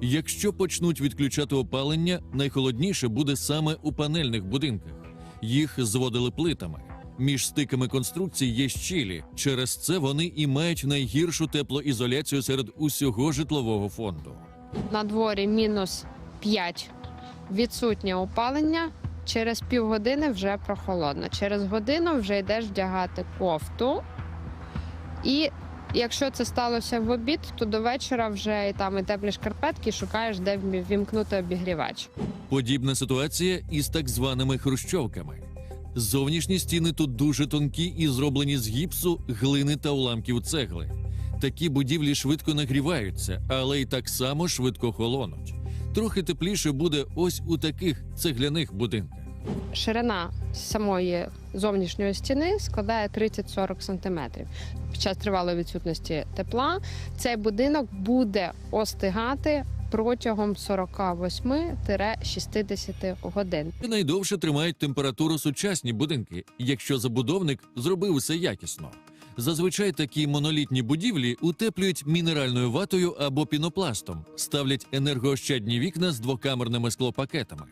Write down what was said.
Якщо почнуть відключати опалення, найхолодніше буде саме у панельних будинках. Їх зводили плитами. Між стиками конструкцій є щілі. Через це вони і мають найгіршу теплоізоляцію серед усього житлового фонду. На дворі мінус 5. Відсутнє опалення. Через півгодини вже прохолодно. Через годину вже йдеш вдягати кофту. І якщо це сталося в обід, то до вечора вже і там і теплі шкарпетки шукаєш, де вімкнути обігрівач. Подібна ситуація із так званими хрущовками. Зовнішні стіни тут дуже тонкі і зроблені з гіпсу, глини та уламків цегли. Такі будівлі швидко нагріваються, але й так само швидко холонуть. Трохи тепліше буде ось у таких цегляних будинках. Ширина самої зовнішньої стіни складає 30-40 см. Під час тривалої відсутності тепла цей будинок буде остигати протягом 48-60 годин. Найдовше тримають температуру сучасні будинки, якщо забудовник зробив усе якісно. Зазвичай такі монолітні будівлі утеплюють мінеральною ватою або пінопластом, ставлять енергоощадні вікна з двокамерними склопакетами.